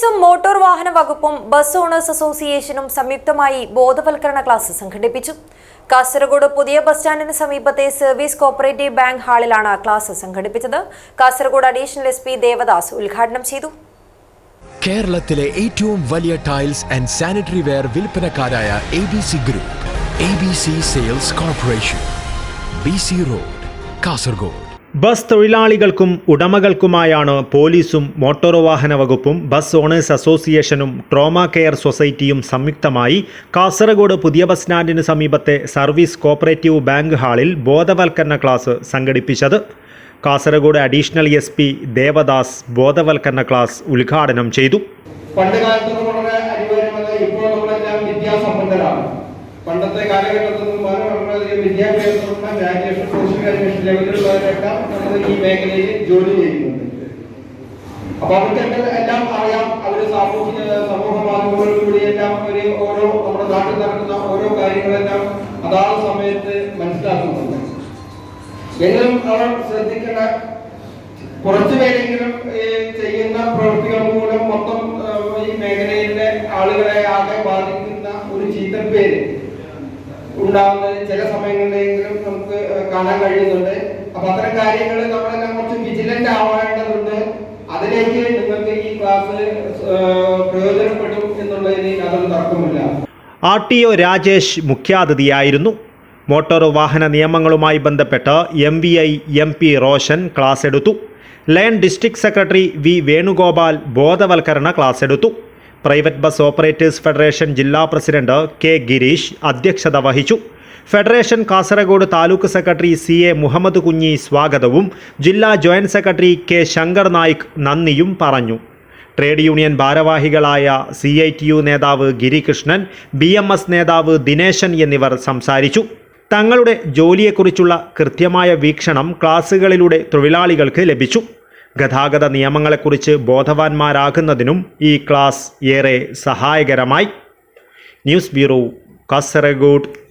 പോലീസും മോട്ടോർ വാഹന വകുപ്പും ബസ് ഓണേഴ്സ് അസോസിയേഷനും സംയുക്തമായി ബോധവൽക്കരണ ക്ലാസ് സംഘടിപ്പിച്ചു. കാസർഗോഡ് പുതിയ ബസ് സ്റ്റാൻഡിന് സമീപത്തെ സർവീസ് കോപ്പറേറ്റീവ് ബാങ്ക് ഹാളിലാണ് ക്ലാസ് സംഘടിപ്പിച്ചത്. Kasaragod additional S P Devadas ഉദ്ഘാടനം ചെയ്തു. കേരളത്തിലെ ഏറ്റവും വലിയ tiles and sanitary ware വിൽപ്പനക്കാരായ A B C group A B C sales corporation B C road Kasaragod. Bus തൊഴിലാളികൾക്കും ഉടമകൾക്കുമായാണ് പോലീസും മോട്ടോർ വാഹന വകുപ്പും ബസ് ഓണേഴ്സ് അസോസിയേഷനും ട്രോമ കെയർ സൊസൈറ്റിയും സംയുക്തമായി കാസർഗോഡ് പുതിയ ബസ് സ്റ്റാൻഡിന് സമീപത്തെ സർവീസ് കോപ്പറേറ്റീവ് ബാങ്ക് ഹാളിൽ ബോധവൽക്കരണ ക്ലാസ് സംഘടിപ്പിച്ചത്. Kasaragod additional S P Devadas ബോധവൽക്കരണ ക്ലാസ് ഉദ്ഘാടനം ചെയ്തു. പണ്ട് കാലത്ത് ഇപ്പോൾ വിദ്യാസമ്പന്നരാണ് പണ്ടത്തെ കാലഘട്ടത്തിൽ നിന്ന് മാറി വളരെയധികം വിദ്യാഭ്യാസമുള്ള ഗ്രാജുവേഷൻ പോസ്റ്റ് ഗ്രാജുവേഷൻ ലെവലിലുള്ളവരെല്ലാം നമ്മൾ ഈ മേഖലയിൽ ജോലി ചെയ്യുന്നുണ്ട്. അപ്പൊ അവർക്ക് എല്ലാം അറിയാം. അവർ സാമൂഹിക സമൂഹ മാധ്യമങ്ങളിൽ കൂടി എല്ലാം ഒരു ഓരോ നമ്മുടെ നാട്ടിൽ നടക്കുന്ന ഓരോ കാര്യങ്ങളെല്ലാം അതാത് സമയത്ത് മനസ്സിലാക്കുന്നുണ്ട്. എങ്കിലും അവർ ശ്രദ്ധിക്കുന്ന കുറച്ചു പേരെങ്കിലും ചെയ്യുന്ന പ്രവൃത്തികൾ മൂലം മൊത്തം ഈ മേഖലയിലെ ആളുകളെ ആകെ ബാധിക്കുന്ന ഒരു ചീത്തപ്പേര് ഉണ്ടാകുന്നത് ചില സമയങ്ങളിലെങ്കിലും നമുക്ക് കാണാൻ കഴിയുന്നുണ്ട്. അപ്പൊ അത്തരം കാര്യങ്ങൾ നമ്മളെല്ലാം കുറച്ച് വിജിലന്റ് ആവേണ്ടതുണ്ട്. അതിലേക്ക് നിങ്ങൾക്ക് ഈ ക്ലാസ് പ്രയോജനപ്പെടും എന്നുള്ളതിന് യാതൊരു തർക്കമില്ല ആർ ടി ഒ രാജേഷ് മുഖ്യാതിഥിയായിരുന്നു. മോട്ടോർ വാഹന നിയമങ്ങളുമായി ബന്ധപ്പെട്ട് M V I M P Roshan class എടുത്തു. Lion district secretary V Venugopal ബോധവൽക്കരണ ക്ലാസ് എടുത്തു. പ്രൈവറ്റ് ബസ് ഓപ്പറേറ്റേഴ്സ് ഫെഡറേഷൻ ജില്ലാ പ്രസിഡന്റ് കെ ഗിരീഷ് അധ്യക്ഷത വഹിച്ചു. Federation Kasaragod taluk secretary C A Muhammad Kunhi സ്വാഗതവും ജില്ലാ joint secretary K Shankar Naik നന്ദിയും പറഞ്ഞു. ട്രേഡ് യൂണിയൻ ഭാരവാഹികളായ സി ഐ ടി യു നേതാവ് ഗിരികൃഷ്ണൻ ബി എം എസ് നേതാവ് ദിനേശൻ എന്നിവർ സംസാരിച്ചു. തങ്ങളുടെ ജോലിയെക്കുറിച്ചുള്ള കൃത്യമായ വീക്ഷണം ക്ലാസുകളിലൂടെ തൊഴിലാളികൾക്ക് ലഭിച്ചു. ഗതാഗത നിയമങ്ങളെക്കുറിച്ച് ബോധവാന്മാരാകുന്നതിനും ഈ ക്ലാസ് ഏറെ സഹായകരമായി. News bureau Kasaragod.